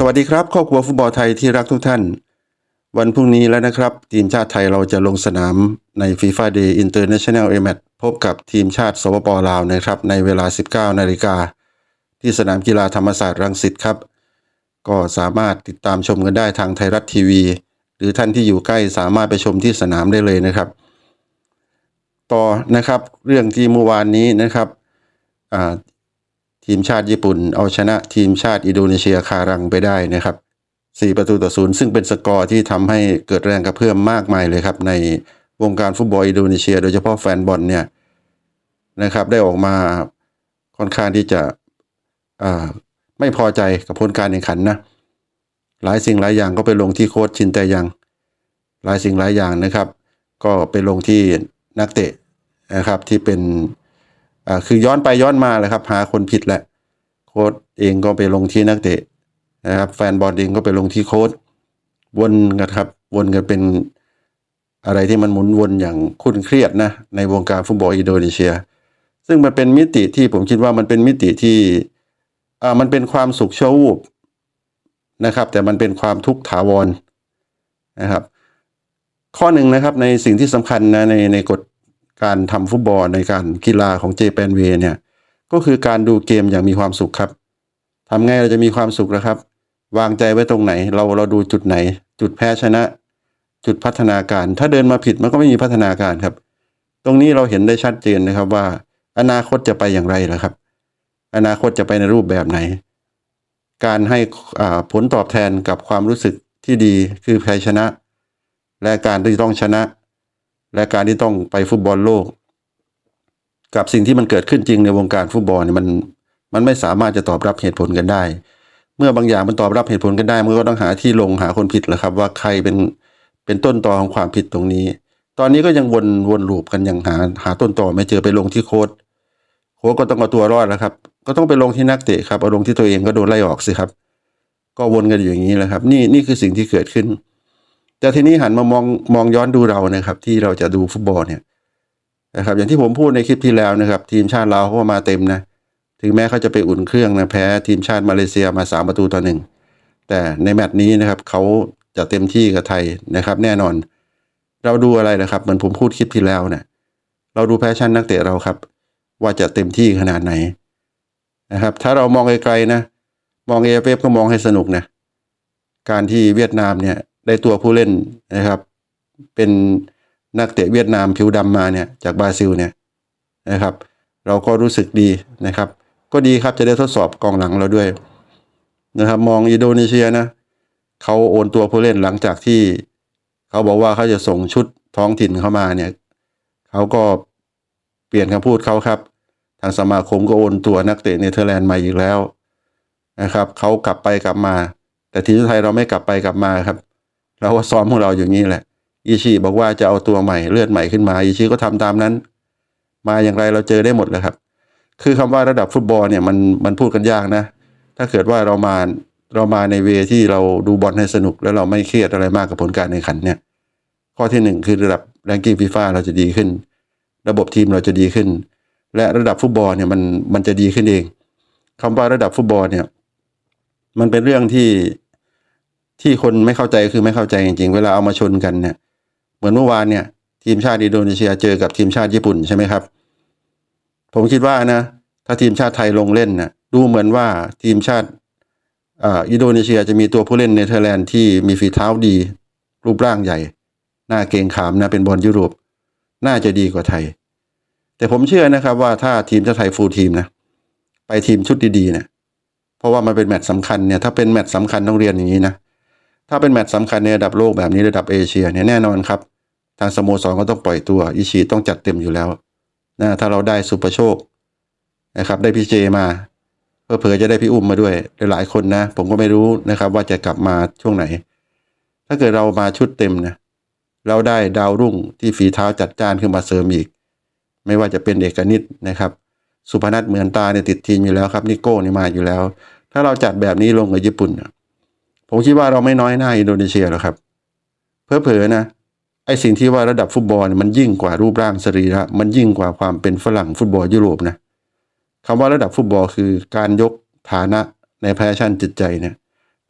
สวัสดีครับครอบครัวฟุตบอลไทยที่รักทุกท่าน วันพรุ่งนี้แล้วนะครับ ทีมชาติไทยเราจะลงสนามใน FIFA Day International a m a t พบกับทีมชาติสปปลาวนะครับ ในเวลา 19 นาฬิกา ที่สนามกีฬาธรรมศาสตร์รังสิตครับ ก็สามารถติดตามชมกันได้ทางไทยรัฐทีวี หรือท่านที่อยู่ใกล้สามารถไปชมที่สนามได้เลยนะครับ ต่อนะครับเรื่องที่เมื่อวานนี้นะครับอ่า ทีมชาติญี่ปุ่น เอาชนะทีมชาติอินโดนีเซียคารังไปได้นะครับ 4 ประตูต่อศูนย์ซึ่งเป็นสกอร์ที่ทำให้เกิดแรงกระเพื่อมมากมายเลยครับ ในวงการฟุตบอลอินโดนีเซีย โดยเฉพาะแฟนบอลเนี่ยนะครับ ได้ออกมาค่อนข้างที่จะไม่พอใจกับผลการแข่งขันนะหลายสิ่งหลายอย่างก็ไปลงที่โค้ชชินแต่ยัง หลายสิ่งหลายอย่างนะครับ ก็ไปลงที่นักเตะนะครับที่เป็น อ่าคือย้อนไปย้อนมาเลยครับ หาคนผิดแหละโค้ดเองก็ไปลงที่นักเตะนะครับแฟนบอลเองก็ไปลงที่โค้ดวนกันครับ วนกันเป็นอะไรที่มันหมุนวนอย่างคุ้นเครียดนะในวงการฟุตบอลอินโดนีเซีย ซึ่งมันเป็นมิติที่ผมคิดว่ามันเป็นมิติที่อ่ามันเป็นความสุขชั่ววูบนะครับ แต่มันเป็นความทุกข์ถาวรนะครับ ข้อหนึ่งนะครับในสิ่งที่สำคัญนะในในกฎ การทำฟุตบอลในการกีฬาของเจแปนเวเนี่ยก็คือการดูเกมอย่างมีความสุขครับทำไงเราจะมีความสุขนะครับ วางใจไว้ตรงไหน เราเราดูจุดไหน จุดแพ้ชนะ จุดพัฒนาการ ถ้าเดินมาผิดมันก็ไม่มีพัฒนาการครับ ตรงนี้เราเห็นได้ชัดเจนนะครับว่า อนาคตจะไปอย่างไรล่ะครับ อนาคตจะไปในรูปแบบไหน การให้อ่าผลตอบแทนกับความรู้สึกที่ดีคือชัยชนะ และการที่ต้องชนะ และการที่ต้องไปฟุตบอลโลก กับสิ่งที่มันเกิดขึ้นจริงในวงการฟุตบอลเนี่ยมันมันไม่สามารถจะตอบรับเหตุผลกันได้ เมื่อบางอย่างมันตอบรับเหตุผลกันได้มันก็ต้องหาที่ลงหาคนผิดแหละครับ ว่าใครเป็นเป็นต้นตอของความผิดตรงนี้ ตอนนี้ก็ยังวนวนลูปกันยังหาหาต้นตอไม่เจอไปลงที่โค้ดโค้ดก็ต้องเอาตัวรอดแล้วครับ ก็ต้องไปลงที่นักเตะครับเอาลงที่ตัวเองก็โดนไล่ออกสิครับ ก็วนกันอยู่อย่างนี้แหละครับ นี่นี่คือสิ่งที่เกิดขึ้น แต่ทีนี้หันมามองมองย้อนดูเรานะครับ ที่เราจะดูฟุตบอลเนี่ยนะครับ อย่างที่ผมพูดในคลิปที่แล้วนะครับ ทีมชาติเราเขามาเต็มนะถึงแม้เขาจะไปอุ่นเครื่องนะแพ้ทีมชาติมาเลเซียมาสามประตูต่อหนึ่งแต่ในแมตช์นี้นะครับเขาจะเต็มที่กับไทยนะครับ แน่นอน เราดูอะไรนะครับ เหมือนผมพูดคลิปที่แล้วเนี่ยเราดูแพชชั่นนักเตะเราครับ ว่าจะเต็มที่ขนาดไหนนะครับ ถ้าเรามองไกลๆนะ มองเอเอฟก็มองให้สนุกนะ การที่เวียดนามเนี่ย ได้ตัวผู้เล่นนะครับ เป็นนักเตะเวียดนามผิวดำมาเนี่ยจากบราซิลเนี่ยนะครับ เราก็รู้สึกดีนะครับ ก็ดีครับจะได้ทดสอบกองหลังเราด้วยนะครับ มองอินโดนีเซียนะเขาโอนตัวผู้เล่นหลังจากที่เขาบอกว่าเขาจะส่งชุดท้องถิ่นเข้ามาเนี่ยเขาก็เปลี่ยนคำพูดเขาครับ ทางสมาคมก็โอนตัวนักเตะเนเธอร์แลนด์มาอีกแล้วนะครับเขากลับไปกลับมา แต่ทีมไทยเราไม่กลับไปกลับมาครับ เราก็ซ้อมของเราอย่างนี้แหละอิชิบอกว่าจะเอาตัวใหม่เลือดใหม่ขึ้นมาอิชิก็ทำตามนั้น มาอย่างไรเราเจอได้หมดเลยครับ คือคำว่าระดับฟุตบอลเนี่ยมันมันพูดกันยากนะ ถ้าเกิดว่าเรามาเรามาในเวที่เราดูบอลให้สนุก แล้วเราไม่เครียดอะไรมากกับผลการแข่งขันเนี่ยข้อที่หนึ่งคือระดับแรงกิ้งฟีฟ่าเราจะดีขึ้น ระบบทีมเราจะดีขึ้น และระดับฟุตบอลเนี่ยมันมันจะดีขึ้นเองคำว่าระดับฟุตบอลเนี่ยมันเป็นเรื่องที่ ที่คนไม่เข้าใจคือไม่เข้าใจจริงๆ เวลาเอามาชนกันเนี่ย เหมือนเมื่อวานเนี่ย ทีมชาติอินโดนีเซียเจอกับทีมชาติญี่ปุ่นใช่ไหมครับ ผมคิดว่านะ ถ้าทีมชาติไทยลงเล่นนะดูเหมือนว่าทีมชาติอินโดนีเซียจะมีตัวผู้เล่นเนเธอร์แลนด์ที่มีฝีเท้าดี รูปร่างใหญ่ หน้าเกงขามนะเป็นบอลยุโรป น่าจะดีกว่าไทย แต่ผมเชื่อนะครับว่าถ้าทีมชาติไทยฟูลทีมนะไปทีมชุดดีๆเนี่ยเพราะว่ามันเป็นแมตช์สำคัญเนี่ยถ้าเป็นแมตช์สำคัญต้องเรียนอย่างนี้นะ ถ้าเป็นแมตช์สำคัญในระดับโลกแบบนี้ระดับเอเชียเนี่ยแน่นอนครับ ทางสโมสรก็ต้องปล่อยตัวอิชิต้องจัดเต็มอยู่แล้วนะถ้าเราได้สุประโชคนะครับได้พี่เจมาเพื่อเผื่อจะได้พี่อุ้มมาด้วยหลายคนนะ ผมก็ไม่รู้นะครับ ว่าจะกลับมาช่วงไหน ถ้าเกิดเรามาชุดเต็มนะเราได้ดาวรุ่งที่ฝีเท้าจัดจ้านขึ้นมาเสริมอีก ไม่ว่าจะเป็นเอกนิตนะครับ สุพนัทเหมือนตาเนี่ยติดทีมอยู่แล้วครับนิโก้นี่มาอยู่แล้ว ถ้าเราจัดแบบนี้ลงกับญี่ปุ่นน่ะ ผมคิดว่าเราไม่น้อยหน้าอินโดนีเซียหรอกครับ เพื่อเผลอๆนะไอสิ่งที่ว่าระดับฟุตบอลมันยิ่งกว่ารูปร่างสรีระมันยิ่งกว่าความเป็นฝรั่งฟุตบอลยุโรปนะคำว่าระดับฟุตบอลคือการยกฐานะในแพชชั่นจิตใจเนี่ย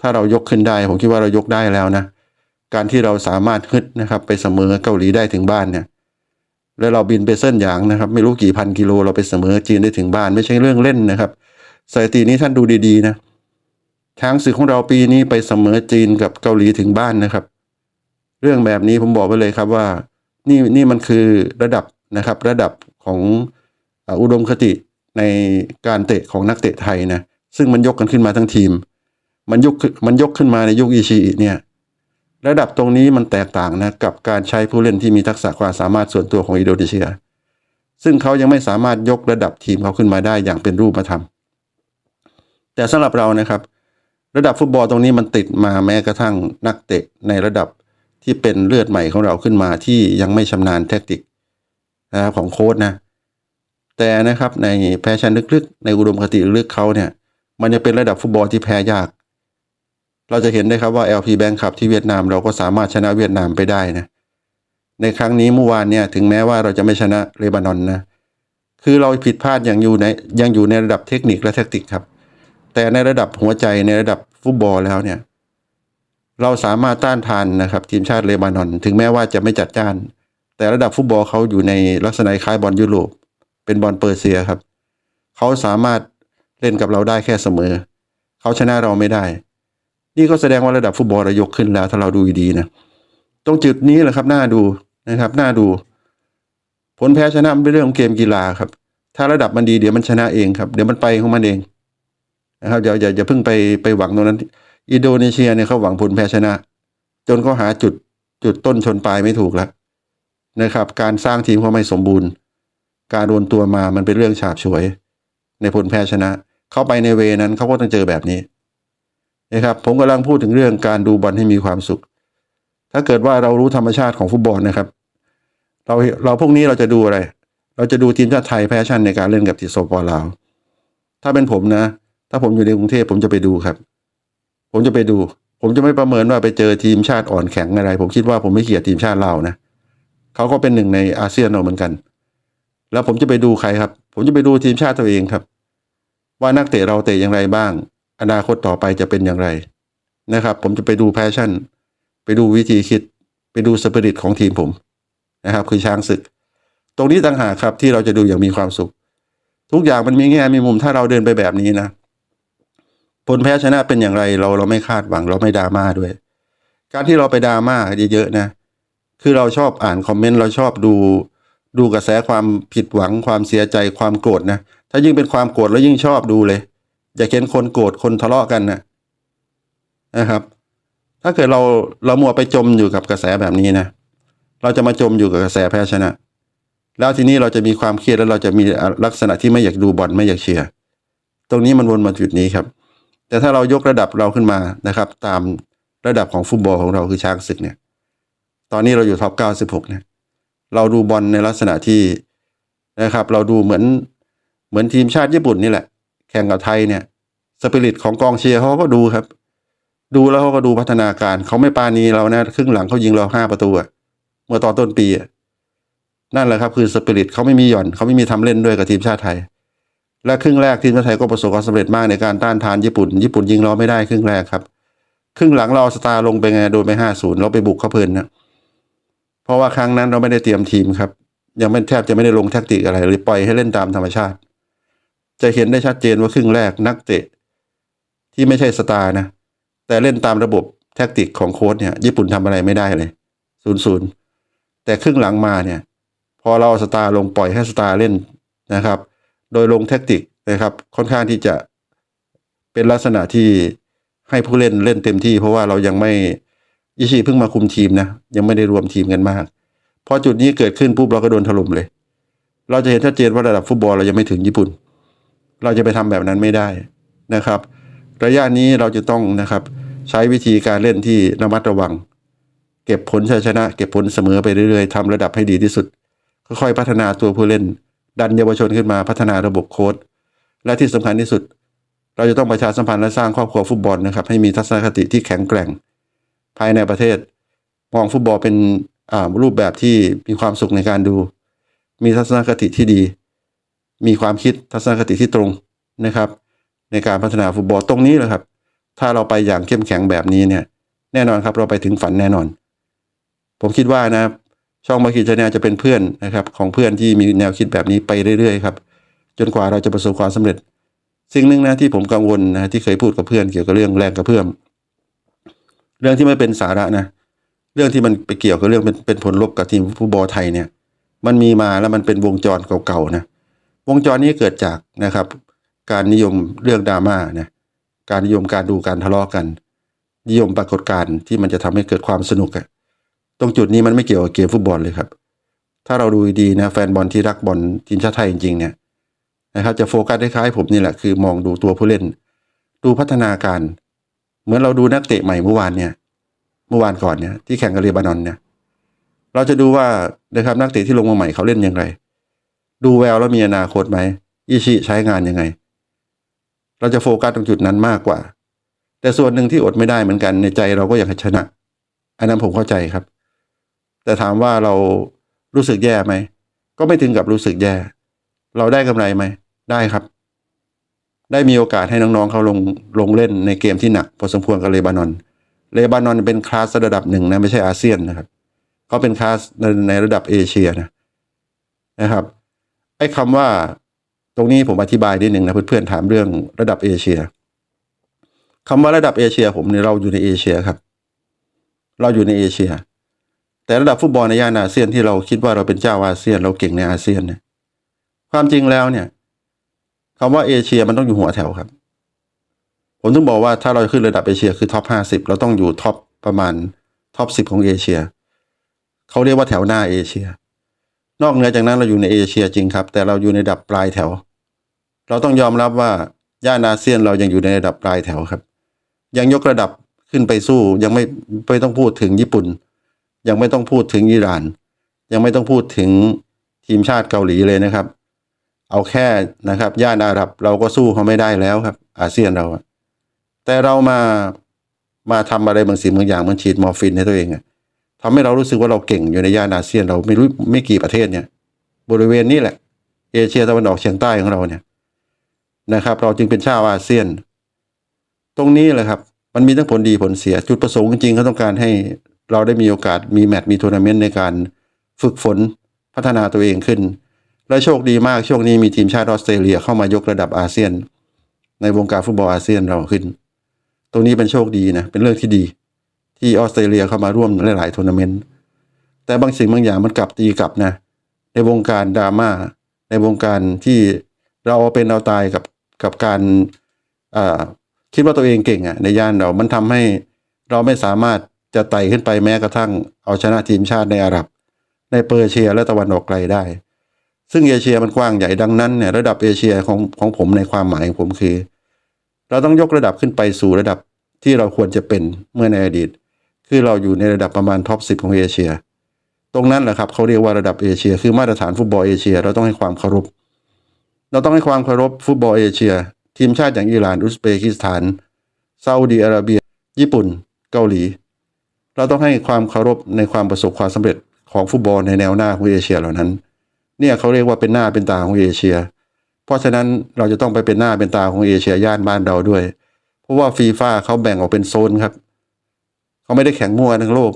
ถ้าเรายกขึ้นได้ ผมคิดว่าเรายกได้แล้วนะ การที่เราสามารถฮึดนะครับ ไปเสมอเกาหลีได้ถึงบ้านเนี่ย แล้วเราบินไปเส้นหยางนะครับ ไม่รู้กี่พันกิโลเราไปเสมอจีนได้ถึงบ้าน ไม่ใช่เรื่องเล่นนะครับสถิตินี้ท่านดูดีๆนะ ช้างศึกของเราปีนี้ไปเสมอจีนกับเกาหลีถึงบ้านนะครับ เรื่องแบบนี้ผมบอกไว้เลยครับว่านี่นี่มันคือระดับนะครับ ระดับของอุดมคติในการเตะของนักเตะไทยนะซึ่งมันยกกันขึ้นมาทั้งทีม มันยกมันยกขึ้นมาในยุคอิชิเนี่ยระดับตรงนี้มันแตกต่างนะกับการใช้ผู้เล่นที่มีทักษะความสามารถส่วนตัวของอินโดนีเซีย ซึ่งเขายังไม่สามารถยกระดับทีมเขาขึ้นมาได้อย่างเป็นรูปธรรมแต่สำหรับเรานะครับ ระดับฟุตบอลตรงนี้มันติดมาแม้กระทั่งนักเตะในระดับที่เป็นเลือดใหม่ของเราขึ้นมาที่ยังไม่ชำนาญแทคติกนะครับของโค้ชนะ แต่นะครับในแพชชั่นลึกๆ ในอุดมคติลึกเขาเนี่ย มันจะเป็นระดับฟุตบอลที่แพ้ยาก เราจะเห็นได้ครับว่า LP Bank ครับที่เวียดนามเราก็สามารถชนะเวียดนามไปได้นะ ในครั้งนี้เมื่อวานเนี่ยถึงแม้ว่าเราจะไม่ชนะเลบานอนนะ คือเราผิดพลาดอย่างอยู่ในยังอยู่ในระดับเทคนิคและแทคติกครับ แต่ในระดับหัวใจในระดับ ฟุตบอลแล้วเนี่ย เราสามารถต้านทานนะครับ ทีมชาติเลบานอน ถึงแม้ว่าจะไม่จัดจ้าน แต่ระดับฟุตบอลเขาอยู่ในลักษณะคล้ายบอลยุโรปเป็นบอลเปอร์เซียครับเขาสามารถเล่นกับเราได้แค่เสมอเขาชนะเราไม่ได้ นี่ก็แสดงว่าระดับฟุตบอลรายกขึ้นแล้ว ถ้าเราดูดีนะตรงจุดนี้แหละครับน่าดูนะครับน่าดู ผลแพ้ชนะเป็นเรื่องของเกมกีฬาครับ ถ้าระดับมันดีเดี๋ยวมันชนะเองครับ เดี๋ยวมันไปของมันเอง นะครับอย่าอย่าอย่าเพิ่งไปไปหวังตรงนั้น อินโดนีเซียเนี่ยเขาหวังผลแพ้ชนะ จนเขาหาจุดจุดต้นชนปลายไม่ถูกแล้วนะครับ การสร้างทีมเขาไม่สมบูรณ์ การโดนตัวมามันเป็นเรื่องฉาบฉวย ในผลแพ้ชนะ เข้าไปในเวนั้นเขาก็ต้องเจอแบบนี้นะครับผมกำลังพูดถึงเรื่องการดูบอลให้มีความสุข ถ้าเกิดว่าเรารู้ธรรมชาติของฟุตบอลนะครับ เราเราพวกนี้เราจะดูอะไร เราจะดูทีมชาติไทยแพชชั่นในการเล่นกับทีมโซปอลาว ถ้าเป็นผมนะ ถ้าผมอยู่ในกรุงเทพผมจะไปดูครับ ผมจะไปดู ผมจะไม่ประเมินว่าไปเจอทีมชาติอ่อนแข็งอะไร ผมคิดว่าผมไม่เกลียดทีมชาติเรานะเขาก็เป็นหนึ่งในอาเซียนเราเหมือนกัน แล้วผมจะไปดูใครครับ ผมจะไปดูทีมชาติตัวเองครับ ว่านักเตะเราเตะอย่างไรบ้าง อนาคตต่อไปจะเป็นอย่างไรนะครับ ผมจะไปดูแพชชั่น ไปดูวิธีคิด ไปดูสปิริตของทีมผมนะครับ คือช้างศึก ตรงนี้ต่างหากครับที่เราจะดูอย่างมีความสุข ทุกอย่างมันมีแง่มีมุมถ้าเราเดินไปแบบนี้นะ ผลแพ้ชนะเป็นอย่างไรเราเราไม่คาดหวังเราไม่ดราม่าด้วย การที่เราไปดราม่าเยอะๆนะ คือเราชอบอ่านคอมเมนต์เราชอบดูดูกระแสความผิดหวังความเสียใจความโกรธนะถ้ายิ่งเป็นความโกรธแล้วยิ่งชอบดูเลย อยากเห็นคนโกรธคนทะเลาะกันนะนะครับ ถ้าเกิดเราเรามัวไปจมอยู่กับกระแสแบบนี้นะเราจะมาจมอยู่กับกระแสแพ้ชนะ แล้วทีนี้เราจะมีความเครียดแล้วเราจะมีลักษณะที่ไม่อยากดูบอลไม่อยากเชียร์ตรงนี้มันวนมาจุดนี้ครับ แต่ถ้าเรายกระดับเราขึ้นมานะครับ ตามระดับของฟุตบอลของเราคือช้างศึกเนี่ย ตอนนี้เราอยู่ท็อป96เนี่ย เราดูบอลในลักษณะที่นะครับ เราดูเหมือนเหมือนทีมชาติญี่ปุ่นนี่แหละ แข่งกับไทยเนี่ยสปิริตของกองเชียร์เขาก็ดูครับ ดูแล้วเขาก็ดูพัฒนาการเขาไม่ปานีเรานะครึ่งหลังเขายิงเราห้าประตูอะเมื่อตอนต้นปีอะนั่นแหละครับ คือสปิริตเขาไม่มีหย่อนเขาไม่มีทำเล่นด้วยกับทีมชาติไทย และครึ่งแรกทีมชาติไทยก็ประสบความสำเร็จมากในการต้านทานญี่ปุ่น ญี่ปุ่นยิงเราไม่ได้ครึ่งแรกครับ ครึ่งหลังเราสตาร์ลงไปไงโดนไปห้าศูนย์เราไปบุกเขาเพลินนะเพราะว่าครั้งนั้นเราไม่ได้เตรียมทีมครับ ยังไม่แทบจะไม่ได้ลงแทคติกอะไรเลยปล่อยให้เล่นตามธรรมชาติ จะเห็นได้ชัดเจนว่าครึ่งแรกนักเตะ ที่ไม่ใช่สตาร์นะแต่เล่นตามระบบแทคติกของโค้ชเนี่ย ญี่ปุ่นทำอะไรไม่ได้เลยศูนย์ศูนย์แต่ครึ่งหลังมาเนี่ย พอเราสตาร์ลงปล่อยให้สตาร์เล่นนะครับ โดยลงแทคติกนะครับ ค่อนข้างที่จะเป็นลักษณะที่ให้ผู้เล่นเล่นเต็มที่ เพราะว่าเรายังไม่อิชิเพิ่งมาคุมทีมนะ ยังไม่ได้รวมทีมกันมากพอจุดนี้เกิดขึ้นปุ๊บเราก็โดนถล่มเลย เราจะเห็นชัดเจนว่าระดับฟุตบอลเรายังไม่ถึงญี่ปุ่น เราจะไปทำแบบนั้นไม่ได้นะครับ ระยะนี้เราจะต้องนะครับ ใช้วิธีการเล่นที่ระมัดระวัง เก็บผลชัยชนะ เก็บผลเสมอไปเรื่อยๆทำระดับให้ดีที่สุดค่อยๆพัฒนาตัวผู้เล่น ดันเยาวชนขึ้นมาพัฒนาระบบโค้ดและที่สำคัญที่สุด เราจะต้องประชาสัมพันธ์และสร้างครอบครัวฟุตบอลนะครับ ให้มีทัศนคติที่แข็งแกร่ง ภายในประเทศ มองฟุตบอลเป็นรูปแบบที่มีความสุขในการดู มีทัศนคติที่ดี มีความคิดทัศนคติที่ตรงนะครับ ในการพัฒนาฟุตบอลตรงนี้แหละครับ ถ้าเราไปอย่างเข้มแข็งแบบนี้เนี่ย แน่นอนครับเราไปถึงฝันแน่นอน ผมคิดว่านะ ช่องมาคีชาแนลจะเป็นเพื่อนนะครับ ของเพื่อนที่มีแนวคิดแบบนี้ไปเรื่อยๆครับจนกว่าเราจะประสบความสำเร็จ สิ่งหนึ่งนะที่ผมกังวลนะที่เคยพูดกับเพื่อนเกี่ยวกับเรื่องแรงกระเพื่อมเรื่องที่ไม่เป็นสาระนะ เรื่องที่มันไปเกี่ยวกับเรื่องเป็นเป็นผลลบกับทีมฟุตบอลไทยเนี่ย มันมีมาแล้วมันเป็นวงจรเก่าๆนะวงจรนี้เกิดจากนะครับ การนิยมเรื่องดราม่านะการนิยมการดูการทะเลาะกัน นิยมปรากฏการณ์ที่มันจะทำให้เกิดความสนุกอะ ตรงจุดนี้มันไม่เกี่ยวกับเกมฟุตบอลเลยครับ ถ้าเราดูดีนะแฟนบอลที่รักบอลทีมชาติไทยจริงๆเนี่ยนะครับจะโฟกัสคล้ายๆผมนี่แหละคือมองดูตัวผู้เล่น ดูพัฒนาการ เหมือนเราดูนักเตะใหม่เมื่อวานเนี่ย เมื่อวานก่อนเนี่ยที่แข่งกับเรบานอนเนี่ย เราจะดูว่านะครับนักเตะที่ลงมาใหม่เขาเล่นย่างไรดูแววแล้วมีอนาคตไหมอิชิใช้งานยังไง เราจะโฟกัสตรงจุดนั้นมากกว่า แต่ส่วนหนึ่งที่อดไม่ได้เหมือนกันในใจเราก็อยากชนะ อันนั้นผมเข้าใจครับ แต่ถามว่าเรารู้สึกแย่ไหม ก็ไม่ถึงกับรู้สึกแย่ เราได้กำไรไหม ได้ครับ ได้มีโอกาสให้น้องๆเขาลงลงเล่นในเกมที่หนักพอสมควรกับเลบานอน เลบานอนเป็นคลาสระดับหนึ่งนะไม่ใช่อาเซียนนะครับเขาเป็นคลาสในในระดับเอเชียนะนะครับ ไอ้คำว่าตรงนี้ผมอธิบายนิดหนึ่งนะเพื่อนๆถามเรื่องระดับเอเชียคำว่าระดับเอเชีย ผมเนี่ยเราอยู่ในเอเชียครับ เราอยู่ในเอเชีย แต่ระดับฟุตบอลในย่านอาเซียนที่เราคิดว่าเราเป็นเจ้าอาเซียน เราเก่งในอาเซียนเนี่ยความจริงแล้วเนี่ยคำว่าเอเชียมันต้องอยู่หัวแถวครับ ผมถึงบอกว่าถ้าเราขึ้นระดับเอเชียคือท็อปห้าสิบเราต้องอยู่ท็อปประมาณท็อปสิบของเอเชียเขาเรียกว่าแถวหน้าเอเชีย นอกเหนือจากนั้นเราอยู่ในเอเชียจริงครับ แต่เราอยู่ในดับปลายแถว เราต้องยอมรับว่าย่านอาเซียนเรายังอยู่ในระดับปลายแถวครับ ยังยกระดับขึ้นไปสู้ยังไม่ไม่ต้องพูดถึงญี่ปุ่น ยังไม่ต้องพูดถึงอิหร่าน ยังไม่ต้องพูดถึงทีมชาติเกาหลีเลยนะครับ เอาแค่นะครับ ย่านอาหรับเราก็สู้เขาไม่ได้แล้วครับ อาเซียนเราแต่เรามามาทำอะไรบางสิ่งบางอย่างมันฉีดมอร์ฟินให้ตัวเองอะทำให้เรารู้สึกว่าเราเก่งอยู่ในย่านอาเซียน เราไม่รู้ไม่กี่ประเทศเนี่ย บริเวณนี้แหละ เอเชียตะวันออกเฉียงใต้ของเราเนี่ยนะครับ เราจึงเป็นชาวอาเซียน ตรงนี้แหละครับ มันมีทั้งผลดีผลเสีย จุดประสงค์จริงๆเขาต้องการให้ เราได้มีโอกาสมีแมตช์มีทัวร์นาเมนต์ในการฝึกฝนพัฒนาตัวเองขึ้น และโชคดีมากช่วงนี้มีทีมชาติออสเตรเลียเข้ามายกระดับอาเซียน ในวงการฟุตบอลอาเซียนเราขึ้น ตรงนี้เป็นโชคดีนะเป็นเรื่องที่ดี ที่ออสเตรเลียเข้ามาร่วมหลายๆทัวร์นาเมนต์แต่บางสิ่งบางอย่างมันกลับตีกลับนะ ในวงการดราม่าในวงการที่เราเป็นเอาตายกับกับการคิดว่าตัวเองเก่งอะในย่านเรา มันทำให้เราไม่สามารถ จะไต่ขึ้นไปแม้กระทั่งเอาชนะทีมชาติในอาหรับ ในเปอร์เชียและตะวันออกไกลได้ ซึ่งเอเชียมันกว้างใหญ่ดังนั้นเนี่ยระดับเอเชียของของผมในความหมายของผมคือ เราต้องยกระดับขึ้นไปสู่ระดับที่เราควรจะเป็นเมื่อในอดีต คือเราอยู่ในระดับประมาณท็อปสิของเอเชีย ตรงนั้นแหละครับเขาเรียกว่าระดับเอเชีย คือมาตรฐานฟุตบอลเอเชีย เราต้องให้ความเคารพ เราต้องให้ความเคารพฟุตบอลเอเชีย ทีมชาติอย่างอิหร่านอุซเบกิสถานซาอุดีอาระเบีย ญี่ปุ่น เกาหลี เราต้องให้ความเคารพในความประสบความสำเร็จของฟุตบอลในแนวหน้าของเอเชียเหล่านั้น เนี่ยเขาเรียกว่าเป็นหน้าเป็นตาของเอเชีย เพราะฉะนั้นเราจะต้องไปเป็นหน้าเป็นตาของเอเชียย่านบ้านเราด้วย เพราะว่าฟีฟ่าเขาแบ่งออกเป็นโซนครับ เขาไม่ได้แข่งมั่วทั้งโลก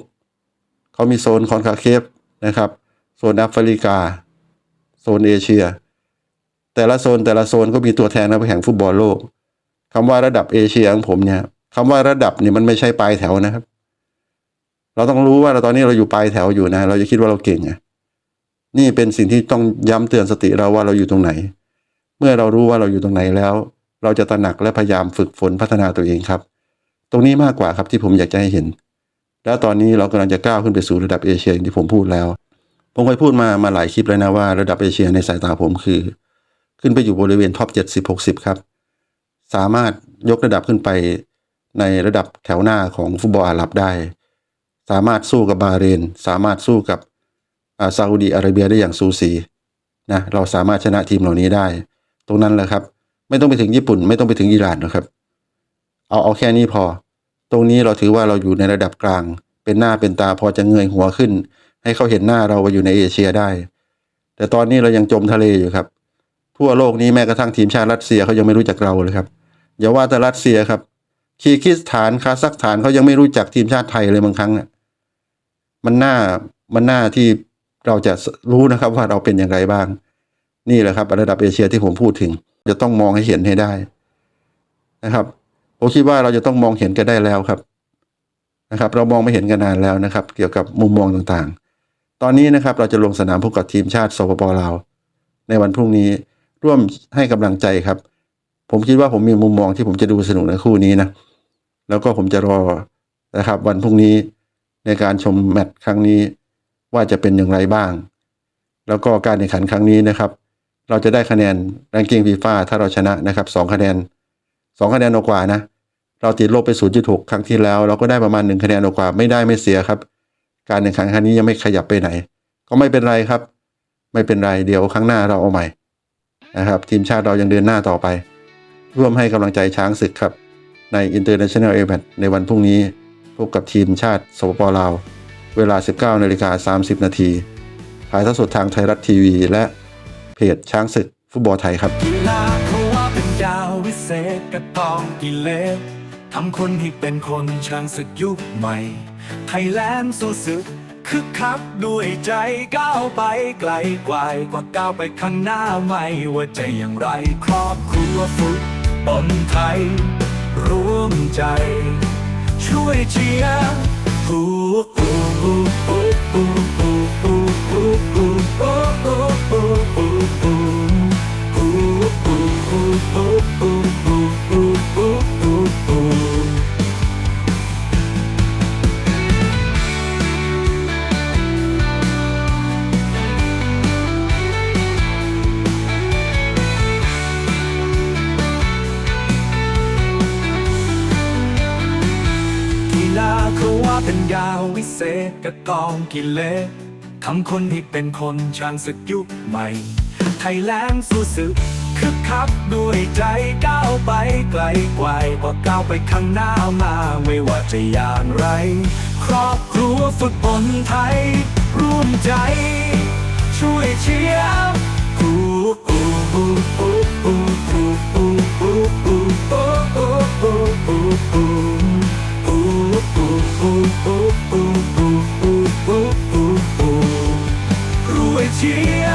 เขามีโซนคอนคาเคฟนะครับ โซนแอฟริกา โซนเอเชีย แต่ละโซนแต่ละโซนก็มีตัวแทนมาแข่งฟุตบอลโลกคำว่าระดับเอเชียของผมเนี่ยคำว่าระดับเนี่ยมันไม่ใช่ปลายแถวนะครับ เราต้องรู้ว่าเราตอนนี้เราอยู่ปลายแถวอยู่นะ เราจะคิดว่าเราเก่งไงนี่เป็นสิ่งที่ต้องย้ำเตือนสติเราว่าเราอยู่ตรงไหน เมื่อเรารู้ว่าเราอยู่ตรงไหนแล้ว เราจะตระหนักและพยายามฝึกฝนพัฒนาตัวเองครับ ตรงนี้มากกว่าครับที่ผมอยากจะให้เห็น แล้วตอนนี้เรากำลังจะก้าวขึ้นไปสู่ระดับเอเชียอย่างที่ผมพูดแล้ว ผมเคยพูดมามาหลายคลิปแล้วนะว่าระดับเอเชียในสายตาผมคือ ขึ้นไปอยู่บริเวณท็อปเจ็ดสิบหกสิบครับ สามารถยกระดับขึ้นไปในระดับแถวหน้าของฟุตบอลอาหรับได้ สามารถสู้กับบาเรน สามารถสู้กับอ่าซาอุดีอาระเบียได้อย่างสูสีนะเราสามารถชนะทีมเหล่านี้ได้ ตรงนั้นแหละครับ ไม่ต้องไปถึงญี่ปุ่น ไม่ต้องไปถึงอิหร่านนะครับ เอาเอาแค่นี้พอ ตรงนี้เราถือว่าเราอยู่ในระดับกลาง เป็นหน้าเป็นตาพอจะเงยหัวขึ้น ให้เขาเห็นหน้าเราว่าอยู่ในเอเชียได้ แต่ตอนนี้เรายังจมทะเลอยู่ครับ ทั่วโลกนี้แม้กระทั่งทีมชาติรัสเซียเขายังไม่รู้จักเราเลยครับอย่าว่าแต่รัสเซียครับคีร์กิสถานคาซัคสถานเขายังไม่รู้จักทีมชาติไทยเลยบางครั้งอะ มันน่ามันน่าที่เราจะรู้นะครับว่าเราเป็นอย่างไรบ้าง นี่แหละครับ ระดับเอเชียที่ผมพูดถึง จะต้องมองให้เห็นให้ได้นะครับผมคิดว่าเราจะต้องมองเห็นกันได้แล้วครับนะครับ เรามองไม่เห็นกันนานแล้วนะครับ เกี่ยวกับมุมมองต่างๆ ตอนนี้นะครับเราจะลงสนามพบกับทีมชาติสปปลาวในวันพรุ่งนี้ร่วมให้กำลังใจครับ ผมคิดว่าผมมีมุมมองที่ผมจะดูสนุกในคู่นี้นะแล้วก็ผมจะรอนะครับ วันพรุ่งนี้ ในการชมแมตช์ครั้งนี้ว่าจะเป็นอย่างไรบ้าง แล้วก็การแข่งขันครั้งนี้นะครับ เราจะได้คะแนน r รงกิ้งฟีฟ่าถ้าเราชนะนะครับสองคะแนนสองคะแนนกว่านะ เราติดลบไป 0.6 ครั้งที่แล้ว เราก็ได้ประมาณหนึ่งคะแนนกว่าไม่ได้ไม่เสียครับ การแข่งขันครั้งนี้ยังไม่ขยับไปไหน ก็ไม่เป็นไรครับ ไม่เป็นไรเดี๋ยวครั้งหน้าเราเอาใหม่นะครับ ทีมชาติเรายังเดินหน้าต่อไป ร่วมให้กำลังใจช้างศึกครับใน International a m a t ในวันพรุ่งนี้ บกับทีมชาติสปปลาว เวลา 19นาฬิกา30 นาทีถ่ายทอดสดทางไทยรัฐทีวี และเพจช้างศึกฟุตบอลไทยครับกีฬาเขาว่าเป็นดาววิเศษกระตองกิเลสทำคนให้เป็นคนช่างศึกยุคใหม่ ไทยแลนด์สู้ศึกคึกคักด้วยใจก้าวไปไกลกว่ากว่าก้าวไปข้างหน้าไม่ว่าจะอย่างไร ครอบครัวฟุตบอลไทย ร่วมใจ ช่วยเชียร์ เพาว่าเป็นยาวิเศษกระกองกิเลสทำคนที่เป็นคนช่างศึกยุคใหม่ ไทยแลนด์สู้สึกคึกคักด้วยใจก้าวไปไกลไกลกว่าก้าวไปข้างหน้ามาไม่ว่าจะอย่างไร ครอบครัวฝึกบอลไทย ร่วมใจ ช่วยเชียร์กูกูกูกูกูกูกูกูกูกูกู She